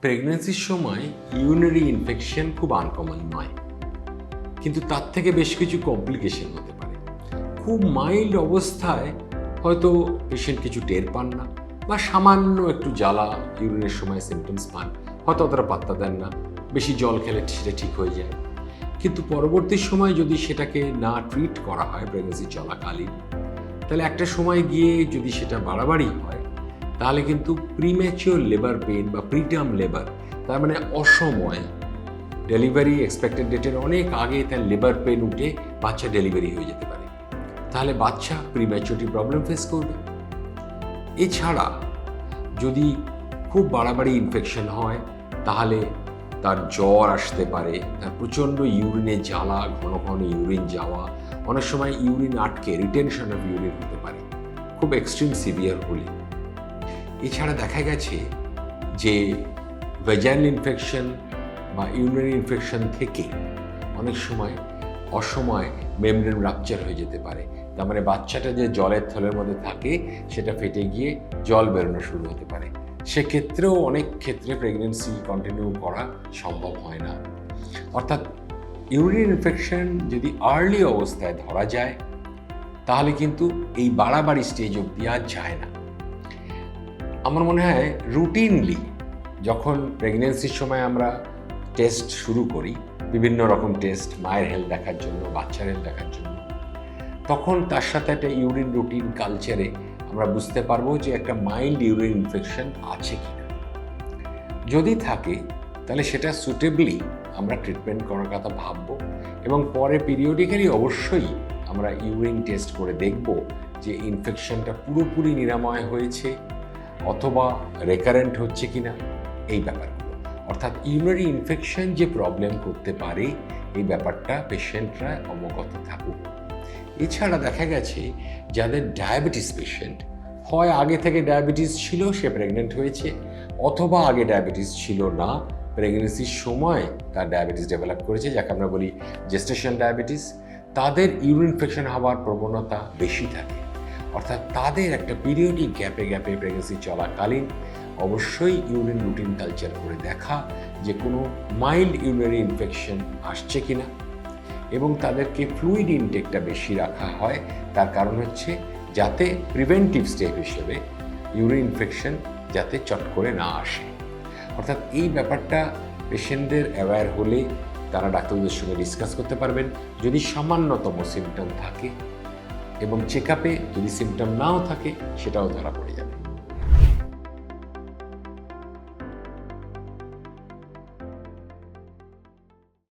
প্রেগনেন্সির সময় unary infection খুব আনকমন নয় কিন্তু তার থেকে বেশ কিছু কমপ্লিকেশন হতে পারে। খুব মাইল্ড অবস্থায় হয়তো পেশেন্ট কিছু টের পান না বা সামান্য একটু জ্বালা ইউরিনের সময় সিমটমস পান। হয়তো অতটা পাত্তা দেন না, বেশি জল খেলে সেটা ঠিক হয়ে যায়। কিন্তু পরবর্তী সময় যদি সেটাকে না ট্রিট করা হয় প্রেগনেন্সি চলাকালীন, তাহলে একটা সময় গিয়ে যদি সেটা বাড়াবাড়ি হয় তাহলে কিন্তু প্রিম্যাচিওর লেবার পেন বা প্রিটার্ম লেবার তার মানে অসময় ডেলিভারি এক্সপেক্টেড ডেটের অনেক আগে তার লেবার পেন উঠে বাচ্চা ডেলিভারি হয়ে যেতে পারে। তাহলে বাচ্চা প্রিম্যাচুরিটি প্রবলেম ফেস করবে। এছাড়া যদি খুব বাড়াবাড়ি ইনফেকশন হয়, তাহলে তার জ্বর আসতে পারে, তার প্রচণ্ড ইউরিনে জ্বালা, ঘন ঘন ইউরিন যাওয়া, অনেক সময় ইউরিন আটকে রিটেনশন অফ ইউরিন হতে পারে। খুব এক্সট্রিম সিভিয়ার হলে। এছাড়া দেখা গেছে যে ভেজাইন ইনফেকশন বা ইউরিনারি ইনফেকশন থেকে অনেক সময় অসময় মেমব্রেন রাপচার হয়ে যেতে পারে। তার মানে বাচ্চাটা যে জলের থলের মধ্যে থাকে, সেটা ফেটে গিয়ে জল বেরোনো শুরু হতে পারে। সেক্ষেত্রেও অনেক ক্ষেত্রে প্রেগনেন্সি কন্টিনিউ করা সম্ভব হয় না। অর্থাৎ ইউরিন ইনফেকশন যদি আর্লি অবস্থায় ধরা যায়, তাহলে কিন্তু এই বাড়াবাড়ি স্টেজ অব্দি আর যায় না। আমার মনে হয় রুটিনলি যখন প্রেগনেন্সির সময় আমরা টেস্ট শুরু করি, বিভিন্ন রকম টেস্ট মায়ের হেলথ দেখার জন্য, বাচ্চার হেলথ দেখার জন্য, তখন তার সাথে একটা ইউরিন রুটিন কালচারে আমরা বুঝতে পারব যে একটা মাইল্ড ইউরিন ইনফেকশন আছে কিনা। যদি থাকে, তাহলে সেটা সুটেবলি আমরা ট্রিটমেন্ট করার কথা ভাববো এবং পরে পিরিয়ডিক্যালি অবশ্যই আমরা ইউরিন টেস্ট করে দেখব যে ইনফেকশনটা পুরোপুরি নিরাময় হয়েছে অথবা রেকারেন্ট হচ্ছে কিনা এই ব্যাপারগুলো। অর্থাৎ ইউনারি ইনফেকশন যে প্রবলেম করতে পারে, এই ব্যাপারটা পেশেন্টরা অবগত থাকুক। এছাড়া দেখা গেছে, যাদের ডায়াবেটিস পেশেন্ট হয় আগে থেকে ডায়াবেটিস ছিল, সে প্রেগনেন্ট হয়েছে, অথবা আগে ডায়াবেটিস ছিল না প্রেগনেন্সির সময় তার ডায়াবেটিস ডেভেলপ করেছে, যাকে আমরা বলি জেস্টেশন ডায়াবেটিস তাদের ইউরিন ইনফেকশন হওয়ার প্রবণতা বেশি থাকে। অর্থাৎ তাদের একটা পিরিয়ডিক গ্যাপে গ্যাপে প্রেগনেন্সি চলাকালীন অবশ্যই ইউরিন রুটিন কালচার করে দেখা যে কোনো মাইল্ড ইউরিনারি ইনফেকশন আসছে কিনা এবং তাদেরকে ফ্লুইড ইনটেকটা বেশি রাখা হয়। তার কারণ হচ্ছে যাতে প্রিভেন্টিভ স্টেপ হিসেবে ইউরিন ইনফেকশন যাতে চট করে না আসে। অর্থাৎ এই ব্যাপারটা পেশেন্টদের অ্যাওয়্যার হলে তারা ডাক্তারদের সঙ্গে ডিসকাস করতে পারবেন। যদি সামান্যতম সিমটম থাকে এবং চেক আপে যদি সিমটম নাও থাকে সেটাও ধরা পড়ে যাবে।